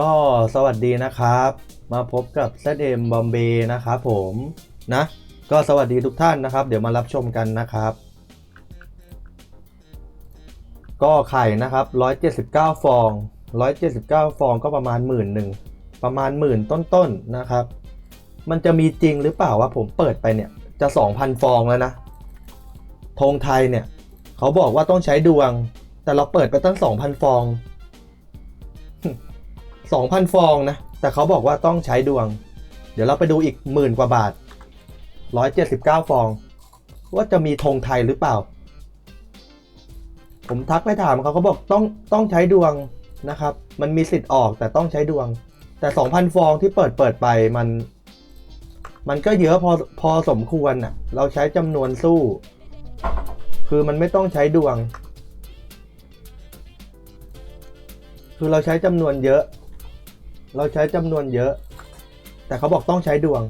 ก็สวัสดีนะครับ มาพบกับ ZM Bombay นะครับผมนะก็สวัสดีทุกท่านนะครับ เดี๋ยวมารับชมกันนะครับ ก็ไข่นะครับ 179 ฟอง 179 ฟองก็ประมาณหมื่นหนึ่งประมาณหมื่นต้นๆนะครับ มันจะมีจริงหรือเปล่าว่าผมเปิดไปเนี่ยจะ 2,000 ฟองแล้วนะธงไทยเนี่ย เขาบอกว่าต้องใช้ดวง แต่เราเปิดไปตั้ง 2,000 ฟอง 2,000 ฟองนะ แต่เขาบอกว่าต้องใช้ดวง เดี๋ยวเราไปดูอีกหมื่นกว่าบาท 179 ฟอง ว่าจะมีธงไทยหรือเปล่า ผมทักไปถามเขาเขาบอกต้องต้องใช้ดวงนะครับ มันมีสิทธิ์ออกแต่ต้องใช้ดวง แต่ 2,000 ฟองที่เปิดเปิดไปมัน มันก็เยอะพอพอสมควรน่ะ เราใช้จำนวนสู้ คือมันไม่ต้องใช้ดวงคือเราใช้จำนวนเยอะ เราใช้จำนวนเยอะ แต่เขาบอกต้องใช้ดวง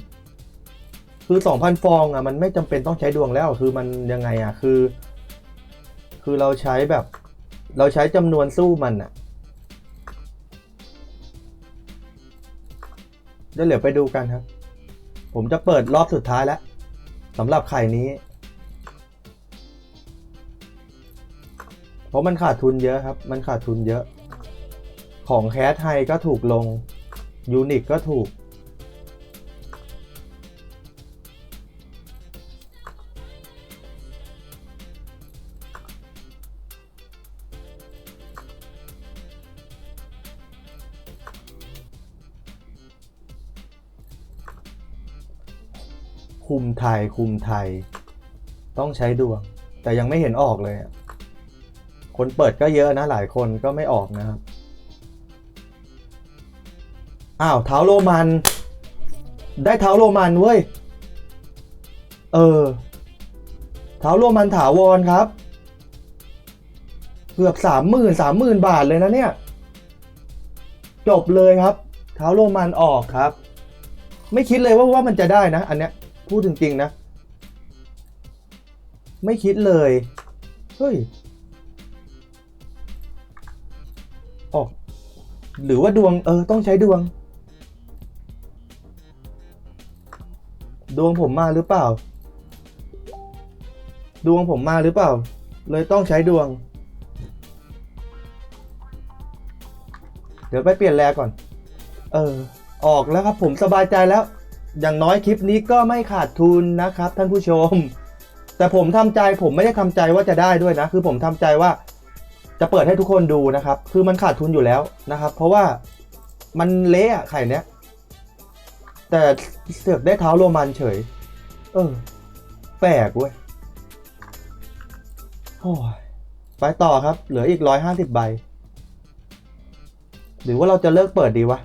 คือ2,000ฟองอะมันไม่จำเป็นต้องใช้ดวงแล้วคือมันยังไงอะคือ คือเราใช้แบบ เราใช้จำนวนสู้มันอะเดี๋ยวเหลือไปดูกันครับ ผมจะเปิดรอบสุดท้ายแล้วสำหรับไข่นี้ เพราะมันขาดทุนเยอะครับ มันขาดทุนเยอะ ของแคสไทยก็ถูกลง ยูนิคก็ถูก คุมไทย คุมไทย ต้องใช้ดวง แต่ยังไม่เห็นออกเลย คนเปิดก็เยอะนะหลายคนก็ไม่ออกนะครับ อ้าวเท้าโรมัน ได้เท้าโรมันเว้ย เออ เท้าโรมันถาวรครับ เกือบสามหมื่นสามหมื่นบาทเลยนะเนี่ย จบเลยครับ เท้าโรมันออกครับ ไม่คิดเลยว่าว่ามันจะได้นะ อันเนี้ย พูดจริงๆนะ ไม่คิดเลย เฮ้ยออกหรือว่าดวงเออต้องใช้ดวง ดวงผมมาหรือเปล่า ดวงผมมาหรือเปล่า เลยต้องใช้ดวง เดี๋ยวไปเปลี่ยนแลก่อน เออ ออกแล้วครับผมสบายใจแล้ว อย่างน้อยคลิปนี้ก็ไม่ขาดทุนนะครับ ท่านผู้ชม แต่ผมทำใจผมไม่ได้ทำใจว่าจะได้ด้วยนะ คือผมทำใจว่า จะเปิดให้ทุกคนดูนะครับ คือมันขาดทุนอยู่แล้วนะครับ เพราะว่ามันเละไข่เนี้ย แต่เสือกได้เท้าโรมันเฉย เออ แปลกเว้ยโอ้ยไปต่อครับ เหลืออีกร้อยห้าสิบใบ หรือว่าเราจะเลิกเปิดดีวะ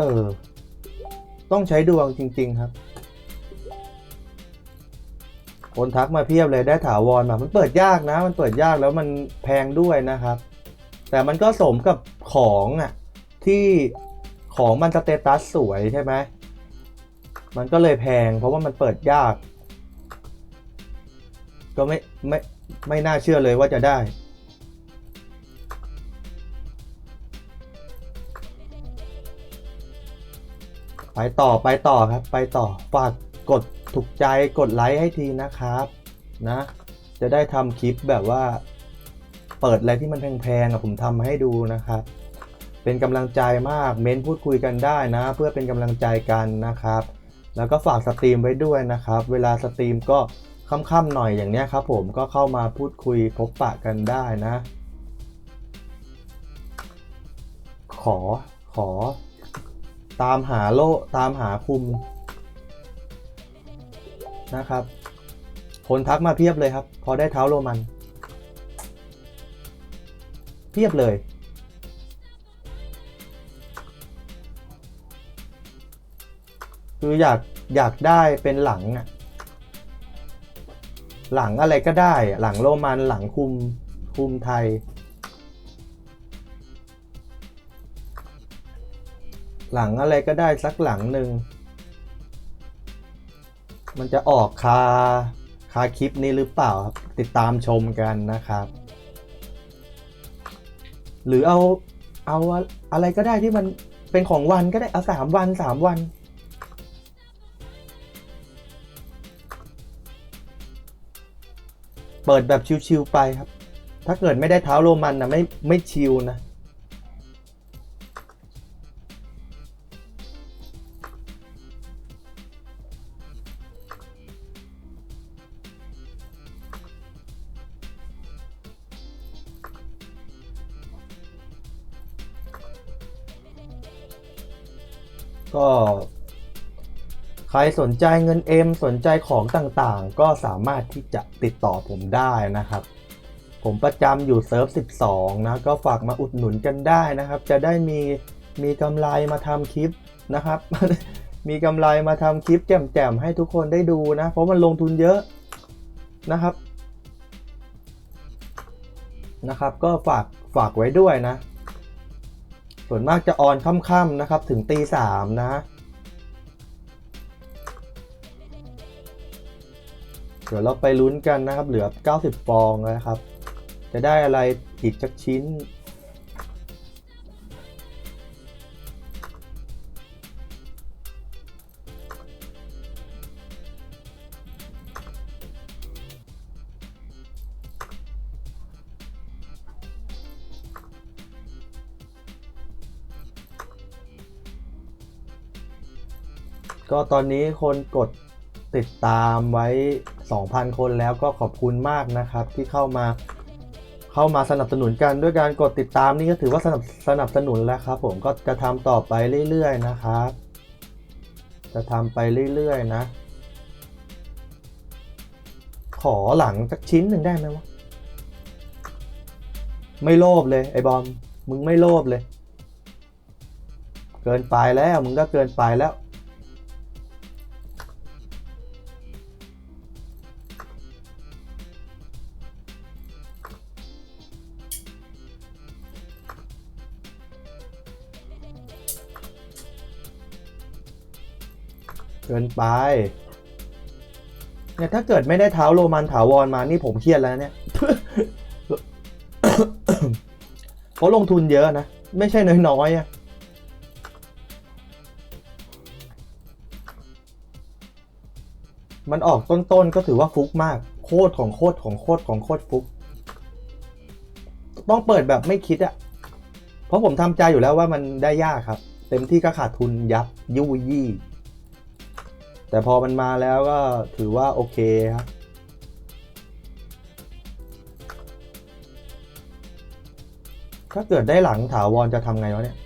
เออ ต้องใช้ดวงจริง ๆ ครับ คนทักมาเพียบเลยได้ถาวรมา มันเปิดยากนะ มันเปิดยากแล้วมันแพงด้วยนะครับ แต่มันก็สมกับของอะ ที่ของมันสเตตัสสวยใช่ไหม มันก็เลยแพง เพราะว่ามันเปิดยาก ก็ไม่ไม่ไม่น่าเชื่อเลยว่าจะได้ ไปต่อไปต่อครับ ไปต่อฝากกดถูกใจกดไลค์ให้ทีนะครับนะ จะได้ทำคลิปแบบว่า เปิดอะไรที่มันแพงๆอะผมทำให้ดูนะครับ เป็นกำลังใจมากเม้นพูดคุยกันได้นะ เพื่อเป็นกำลังใจกันนะครับ แล้วก็ฝากสตรีมไว้ด้วยนะครับ เวลาสตรีมก็ค่ำๆหน่อยอย่างเนี้ยครับ ผมก็เข้ามาพูดคุยพบปะกันได้นะ ขอขอ ตามหาโลตามหาคุมนะครับ คนทักมาเพียบเลยครับ พอได้เท้าโรมัน เพียบเลย คืออยากอยากได้เป็นหลังอะหลังอะไรก็ได้ หลังโรมันหลังคุมคุมไทย หลังอะไรก็ได้สักหลังหนึ่ง มันจะออกคาคาคลิปนี้หรือเปล่าครับ ติดตามชมกันนะครับ หรือเอาเอาอะไรก็ได้ที่มันเป็นของวันก็ได้เอาสามวันสามวัน เปิดแบบชิวๆไปครับ ถ้าเกิดไม่ได้เท้าโรมันนะไม่ไม่ชิวนะ ก็ใครสนใจเงินเอ็มสนใจของต่างๆ ก็สามารถที่จะติดต่อผมได้นะครับ ผมประจำอยู่เซิร์ฟ 12 นะ ก็ฝากมาอุดหนุนกันได้นะครับ จะได้มีมีกำไรมาทำคลิปนะครับ มีกำไรมาทำคลิปแจ่มๆ ให้ทุกคนได้ดูนะ เพราะมันลงทุนเยอะนะครับ นะครับ ก็ฝากฝากไว้ด้วยนะ ส่วนมากจะออนค่ำๆนะครับ ถึงตีสามนะ เดี๋ยวเราไปลุ้นกันนะครับ เหลือ 90 ฟองนะครับ จะได้อะไรอีกสักชิ้น ก็ตอนนี้คนกดติดตามไว้ 2,000 คนแล้วก็ขอบคุณมากนะครับ ที่เข้ามาเข้ามาสนับสนุนกันด้วยการกดติดตามนี่ก็ถือว่าสนับสนับสนุนแล้วครับ ผมก็จะทำต่อไปเรื่อยๆนะครับ จะทำไปเรื่อยๆนะ ขอหลังสักชิ้นหนึ่งได้ไหมวะไม่โลภเลยไอ้บอม มึงไม่โลภเลย เกินไปแล้วมึงก็เกินไปแล้ว เกินไปเนี่ยถ้าเกิดไม่ได้เท้าโรมันถาวรมานี่ผมเครียดแล้วเนี่ยเพราะลงทุนเยอะนะ ไม่ใช่น้อยๆอะมันออกต้นๆก็ถือว่าฟุกมาก โคตรของโคตรของโคตรของโคตรฟุก ต้องเปิดแบบไม่คิดอะเพราะผมทำใจอยู่แล้วว่ามันได้ยากครับ เต็มที่ก็ขาดทุนยับ ยุยยี่ แต่พอมันมาแล้วก็ถือว่าโอเคครับถ้าเกิดได้หลังถาวรจะทำไงวะเนี่ย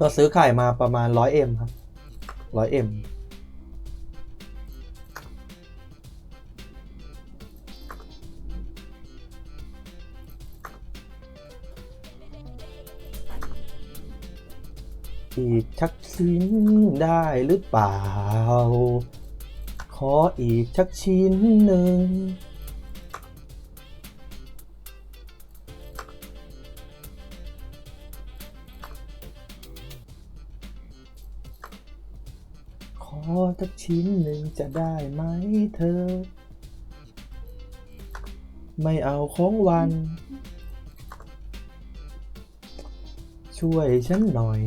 ก็ซื้อไข่มาประมาณ 100M ครับ 100M อี กชักชิ้นได้หรือเปล่า ขออีกชักชิ้นหนึ่งขอสักชิ้นหนึ่งจะได้ไหมเธอ ไม่เอาของวัน ช่วยฉันหน่อย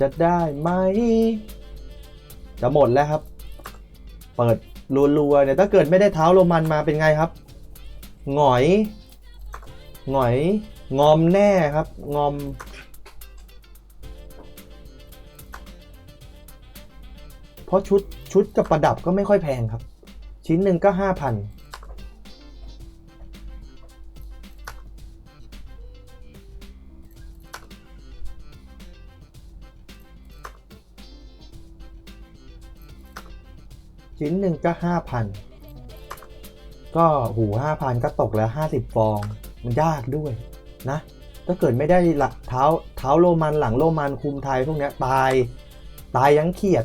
จะได้ไหม จะหมดแล้วครับ เปิดรัวๆเนี่ยถ้าเกิดไม่ได้เท้าโรมันมาเป็นไงครับ หงอยหงอย งอมแน่ครับ งอม เพราะชุดชุดกับประดับก็ไม่ค่อยแพงครับ ชิ้นหนึ่งก็ห้าพัน ชิ้นหนึ่งก็ห้าพันก็หูห้าพันก็ตกแล้วห้าสิบฟอง มันยากด้วยนะ ถ้าเกิดไม่ได้หลักเท้าเท้าโรมันหลังโรมันคุมไทยพวกเนี้ยตายตายยังเขียด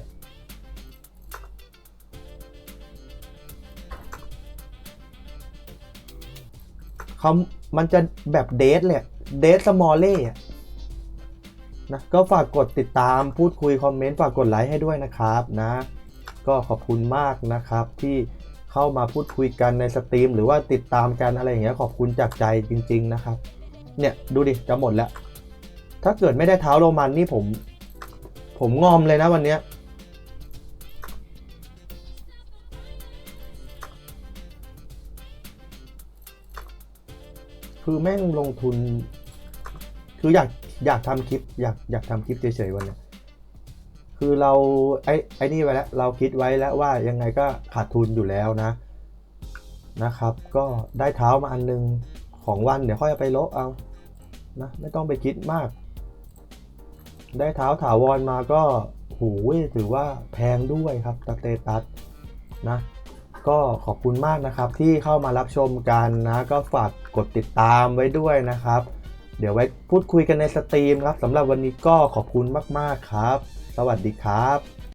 เขามันจะแบบเดทเลยเดทสมอลเล่นะก็ฝากกดติดตามพูดคุยคอมเมนต์ ฝากกดไลค์ให้ด้วยนะครับนะ ก็ขอบคุณมากนะครับที่เข้ามาพูดคุยกันในสตรีม หรือว่าติดตามกันอะไรอย่างเงี้ยขอบคุณจากใจจริง ๆนะครับ เนี่ยดูดิจะหมดแล้ว ถ้าเกิดไม่ได้เท้าโรมันนี่ผม ผมงอมเลยนะวันเนี้ยคือแม่งลงทุน คืออยากอยากทำคลิป อยากอยากทำคลิปเฉยๆวันเนี้ย คือเราไอ้ไอ้นี่ไว้แล้วเราคิดไว้แล้วว่ายังไงก็ขาดทุนอยู่แล้วนะนะครับ ก็ได้เท้ามาอันนึงของวันเดี๋ยวค่อยไปละเอานะไม่ต้องไปคิดมาก ได้เท้าถาวรมาก็หูยถือว่าแพงด้วยครับสเตตัสนะก็ขอบคุณมากนะครับที่เข้ามารับชมกันนะก็ฝากกดติดตามไว้ด้วยนะครับ เดี๋ยวไว้พูดคุยกันในสตรีมครับสำหรับวันนี้ก็ขอบคุณมาก ๆ ครับ สวัสดีครับ